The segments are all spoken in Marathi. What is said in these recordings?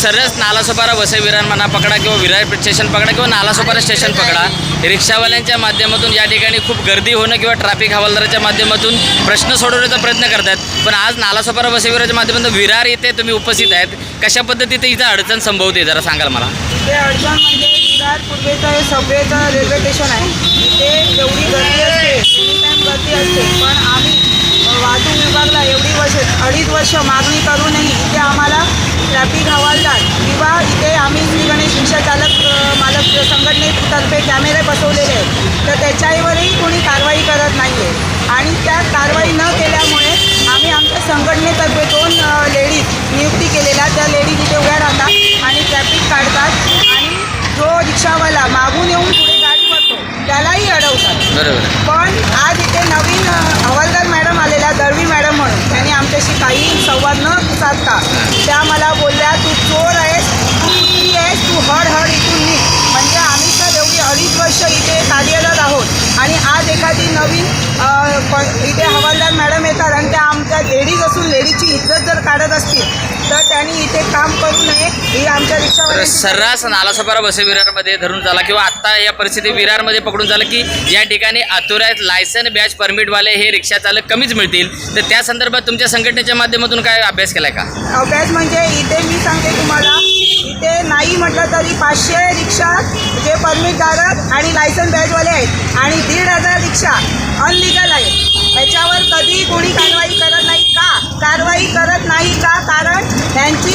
सरस नालासोपारा वसई विरार म्हणा पकडा किंवा विरार स्टेशन पकडा किंवा नालासोपारा स्टेशन पकडा. रिक्षावाल्यांच्या माध्यमातून या ठिकाणी खूप गर्दी होणं किंवा ट्रॅफिक हवालदाराच्या माध्यमातून प्रश्न सोडवण्याचा प्रयत्न करतात पण आज नालासोपारा वसई विरारच्या माध्यमातून विरार येथे तुम्ही उपस्थित आहेत. कशा पद्धतीत इथं अडचण संभवते जरा सांगाल मला. ते अडचण म्हणजे विरार पूर्वेचं हे रेल्वे स्टेशन आहे. ते एवढी गर्दी असते एनी टाईम गर्दी असते. पण आम्ही वाहतूक विभागला एवढी वर्ष अडीच वर्ष मागणी करूनही इथे आम्हाला ट्रॅफिक हवालदार किंवा इथे आम्ही श्री गणेश रिक्षा चालक मालक संघटनेतर्फे कॅमेरे बसवलेले आहेत. तर त्याच्यावरही कोणी कारवाई करत नाही आहे आणि त्या कारवाई न केल्यामुळे आम्ही आमच्या संघटनेतर्फे दोन लेडीज नियुक्ती केलेल्या त्या लेडीज इथे उभ्या राहतात आणि ट्रॅफिक काढतात आणि जो रिक्षावाला मागून येऊन पुढे गाडी भरतो त्यालाही अडवतात बरोबर पण आज इथे नवीन अ, हवालदार मॅडम आलेल्या दळवी मॅडम म्हणून त्यांनी आमच्याशी काही संवाद न साधता त्या मला बोलल्या तू चोर आहेस तू कुत्री आहेस तू हड हड इथून निघ म्हणजे आम्ही तर एवढी अडीच वर्ष इथे कार्यरत आहोत आणि आज एखादी नवीन इथे हवालदार मॅडम येतात आणि त्या आमच्या लेडीज असून लेडीजची इज्जत जर काढत असतील तर त्यांनी इथे काम करू नये. ही आमच्या रिक्षावाल्यांची सर्रास नालासोपारा वसई विरारमध्ये धरून झाला किंवा आत्ता या परिस्थिती विरारमध्ये पकडून झालं की या ठिकाणी अथोराईज लायसन बॅच परमिटवाले हे रिक्षा चालक कमीच मिळतील. तर त्या संदर्भात तुमच्या संघटनेच्या माध्यमातून काय अभ्यास केलाय का? अभ्यास म्हणजे इथे मी सांगते तुम्हाला इथे नाही म्हटलं तरी पाचशे रिक्षा जे परमिटधारक आणि लायसन बॅचवाले आहेत आणि दीड हजार रिक्षा याच्यावर कधी कोणी कारवाई करत नाही का? कारवाई करत नाही का? कारण त्यांची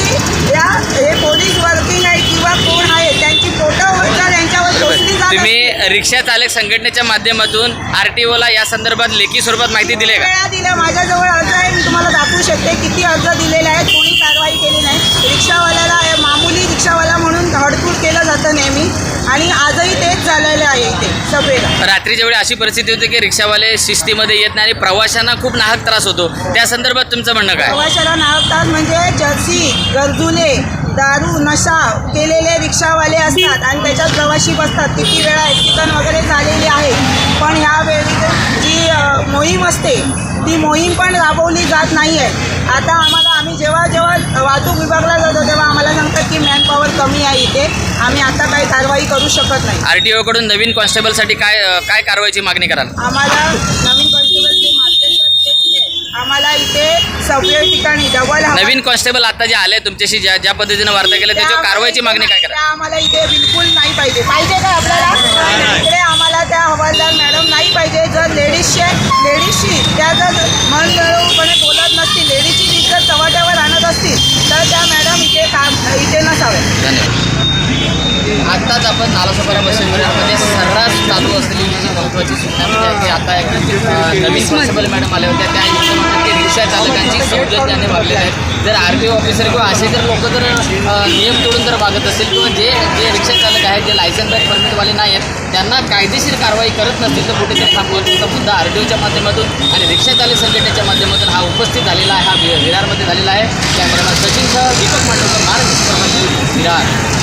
या हे पोलीस वर्किंग आहे किंवा कोण आहे त्यांची फोटो यांच्यावर पोचली जात तुम्ही रिक्षा चालक संघटनेच्या माध्यमातून आर टी ओला या संदर्भात लेखी स्वरूपात माहिती दिली का? वेळा दिल्या माझ्याजवळ अर्ज आहे मी तुम्हाला दाखवू शकते किती अर्ज दिलेले आहेत कोणी कारवाई केली नाही रिक्षावाल्याला हे मामुली रिक्षावाला म्हणून हडकूड केलं जातं नेहमी आणि आजही तेच झालेलं आहे रात्रीच्या वेळी अशी परिस्थिती होती की रिक्षावाले शिस्तीमध्ये येत नाही आणि प्रवाशांना खूप नाहक त्रास होतो. त्या संदर्भात तुमचं म्हणणं काय? प्रवाशाला नावतात म्हणजे जर्सी गरजुले दारू नशा केलेले रिक्षावाले असतात आणि त्याच्यात प्रवासी बसतात. किती वेळा ॲक्सिडंट वगैरे झालेली आहे पण ह्यावेळी जी अ, मोहीम असते. ती मोहीम पण राबवली जात नाही आहे आता आम्हाला आम्ही जेव्हा जेव्हा वाहतूक विभागला जातो तेव्हा आम्हाला सांगतात की मॅनपॉवर कमी आहे इथे. आम्ही आता काही कारवाई करू शकत नाही. आर टी ओकडून नवीन कॉन्स्टेबलसाठी काय काय कारवाईची मागणी कराल? आम्हाला नवीन कॉन्स्टेबलचे आम्हाला इथे सगळे ठिकाणी डबल नवीन कॉन्स्टेबल आता जे आले तुमच्याशी ज्या ज्या पद्धतीने वार्ता केल्या त्याच्यावर कारवाईची मागणी काय करा आम्हाला इथे बिलकुल नाही पाहिजे. पाहिजे का आपल्याला? त्या हवालदार मॅडम नाही पाहिजे. जर लेडीजचे लेडीजशी त्या जर मन बोलत नसेल लेडीजची इज्जत चव्हाट्यावर आणत असतील तर त्या मॅडम इथे काम इथे नसाव्या धन्यवाद नालासोपारा बसविरामध्ये सर्रास चालू असलेली जी महत्त्वाची सूचना म्हणजे आता एक नवीन कॉन्स्टेबल मॅडम आल्या होत्या. त्या की रिक्षा चालकांची सौजन्याने वागलेल्या आहेत जर आर टी ओ ऑफिसर किंवा असे जर लोक जर नियम तोडून जर वागत असतील किंवा जे जे रिक्षा चालक आहेत जे लायसन बॅक परमिटवाले नाही आहेत त्यांना कायदेशीर कारवाई करत नसतील तर कुठेतरी थांबवण्याचा मुद्दा आर टी ओच्या माध्यमातून आणि रिक्षा चालक संघटनेच्या माध्यमातून हा उपस्थित झालेला आहे हा विरारमध्ये झालेला आहे. कॅमेरामॅन सचिनसह दीपक मांडवकर महाराष्ट्र विरार.